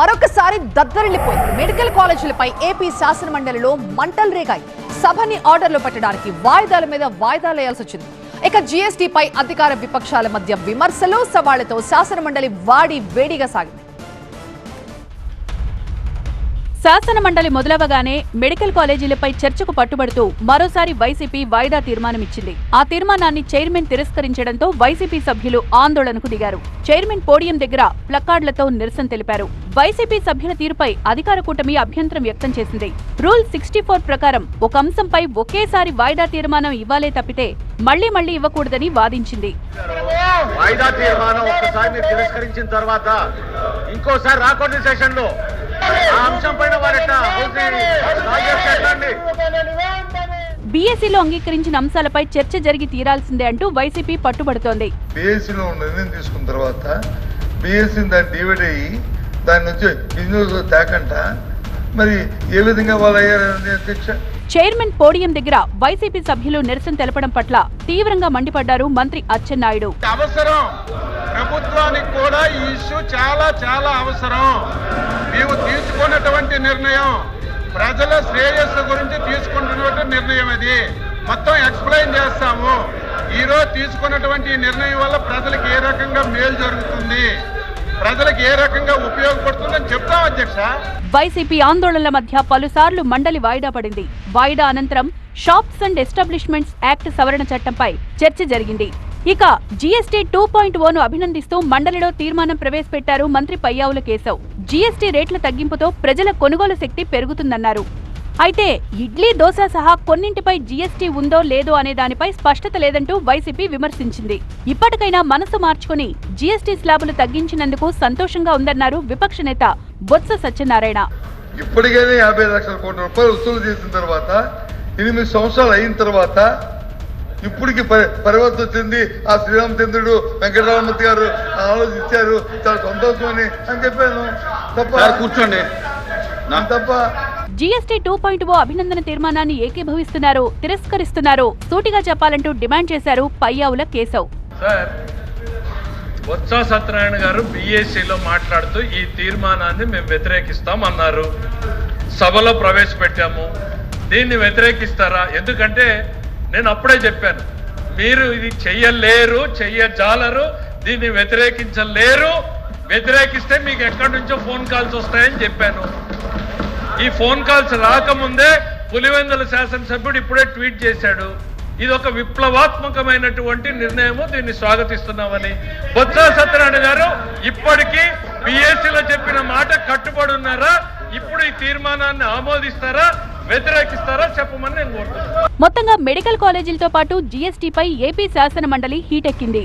మరొకసారి దద్దరిల్లిపోయింది. Medical కాలేజీలపై AP శాసన మండలిలో మంటలు రేగాయి. సభని ఆర్డర్లు పెట్టడానికి వాయిదాల మీద వాయిదాలు వేయాల్సి వచ్చింది. ఇక జీఎస్టీపై అధికార విపక్షాల మధ్య విమర్శలు సవాళ్ళతో శాసన మండలి వాడి వేడిగా సాగింది. శాసన మండలి మొదలవగానే మెడికల్ కాలేజీలపై చర్చకు పట్టుబడుతూ మరోసారి వైసీపీ వాయిదా తీర్మానమిచ్చింది. ఆ తీర్మానాన్ని చైర్మన్ తిరస్కరించడంతో వైసీపీ సభ్యులు ఆందోళనకు దిగారు. చైర్మన్ పోడియం దగ్గర ప్లకార్డులతో నిరసన తెలిపారు. వైసీపీ సభ్యుల తీరుపై అధికార కూటమి అభ్యంతరం వ్యక్తం చేసింది. రూల్ సిక్స్టీ ఫోర్ ప్రకారం ఒక అంశంపై ఒకేసారి వాయిదా తీర్మానం ఇవ్వాలే తప్పితే మళ్ళీ మళ్ళీ ఇవ్వకూడదని వాదించింది. వాయిదా తీర్మానం ఒక్కసారి తిరస్కరించిన తర్వాత ఇంకోసారి రాకూడదు సెషన్లో అంశం పైన వారట బీఎస్సీలో అంగీకరించిన అంశాలపై చర్చ జరిగి తీరాల్సిందే అంటూ వైసీపీ పట్టుబడుతోంది. బీఎస్సీలో నిర్ణయం తీసుకున్న తర్వాత బీఎస్సీని దాన్ని డివైడ్ అయ్యి దాని నుంచి బిజినెస్ తేకంట. మరి ఏ విధంగా వాళ్ళు అయ్యారని అధ్యక్ష? చైర్మన్ పోడియం దగ్గర వైసీపీ సభ్యులు నిరసన తెలపడం పట్ల తీవ్రంగా మండిపడ్డారు మంత్రి అచ్చెన్నాయుడు. అవసరం. ఈ ఇష్యూ చాలా చాలా అవసరం. మేము తీసుకున్నటువంటి నిర్ణయం ప్రజల శ్రేయస్సు గురించి తీసుకుంటున్నటువంటి నిర్ణయం అది. మొత్తం ఎక్స్ప్లెయిన్ చేస్తాము. ఈ రోజు తీసుకున్నటువంటి నిర్ణయం వల్ల ప్రజలకు ఏ రకంగా మేలు జరుగుతుంది? ప్రజలకు ఏ రకంగా ఉపయోగపడుతుందని చెప్తాం అధ్యక్ష? వైసీపీ ఆందోళనల మధ్య పలుసార్లు మండలి వాయిదా పడింది. వాయిదా అనంతరం షాప్స్ అండ్ ఎస్టాబ్లిష్మెంట్స్ యాక్ట్ సవరణ చట్టంపై చర్చ జరిగింది. ఇక జీఎస్టీ టూ పాయింట్ ఓను అభినందిస్తూ మండలిలో తీర్మానం ప్రవేశపెట్టారు మంత్రి పయ్యావుల కేశవ్. జీఎస్టీ రేట్ల తగ్గింపుతో ప్రజల కొనుగోలు శక్తి పెరుగుతుందన్నారు. అయితే ఇడ్లీ దోశ సహా కొన్నింటిపై జీఎస్టీ ఉందో లేదో అనే దానిపై స్పష్టత లేదంటూ వైసీపీ విమర్శించింది. ఇప్పటికైనా మనసు మార్చుకుని జీఎస్టీ స్లాబులు తగ్గించినందుకు సంతోషంగా ఉందన్నారు విపక్ష నేత బొత్స సత్యనారాయణ. ఇప్పటికైనా యాభై లక్షల కోట్ల రూపాయలు వసూలు చేసిన తర్వాత ఎనిమిది సంవత్సరాలు అయిన తర్వాత ఇప్పటికి పరి పరివర్తన చెంది ఆ శ్రీరామచంద్రుడు వెంకటరామమూర్తి గారు ఆలోచించారు. చాలా సంతోషం అని అని చెప్పాను. తప్ప కూర్చోండి. తప్ప జీఎస్టీ టూ పాయింట్ ఓ అభినందన తీర్మానాన్ని ఏకీభవిస్తున్నారు తిరస్కరిస్తున్నారు. సూటిగా చెప్పాలంటూ డిమాండ్ చేశారు పయ్యావుల కేశవ్. సార్ బొత్స సత్యనారాయణ గారు బీఏసీలో మాట్లాడుతూ ఈ తీర్మానాన్ని మేము వ్యతిరేకిస్తాం అన్నారు సభలో ప్రవేశపెట్టాము. దీన్ని వ్యతిరేకిస్తారా? ఎందుకంటే నేను అప్పుడే చెప్పాను. మీరు ఇది చెయ్యలేరు చెయ్యజాలరు దీన్ని వ్యతిరేకించలేరు. వ్యతిరేకిస్తే మీకు ఎక్కడి నుంచో ఫోన్ కాల్స్ వస్తాయని చెప్పాను. ఈ ఫోన్ కాల్స్ రాకముందే పులివెందుల శాసనసభ్యుడు ఇప్పుడే ట్వీట్ చేశాడు. ఇది ఒక విప్లవాత్మకమైనటువంటి నిర్ణయము దీన్ని స్వాగతిస్తున్నామని. బొత్స సత్యనారాయణ గారు ఇప్పటికీ బిఎస్సీలో చెప్పిన మాట కట్టుబడి ఉన్నారా? ఇప్పుడు ఈ తీర్మానాన్ని ఆమోదిస్తారా? వ్యతిరేకిస్తారా చెప్పమని నేను మొత్తంగా మెడికల్ కాలేజీలతో పాటు జీఎస్టీపై ఏపీ శాసన మండలి హీటెక్కింది.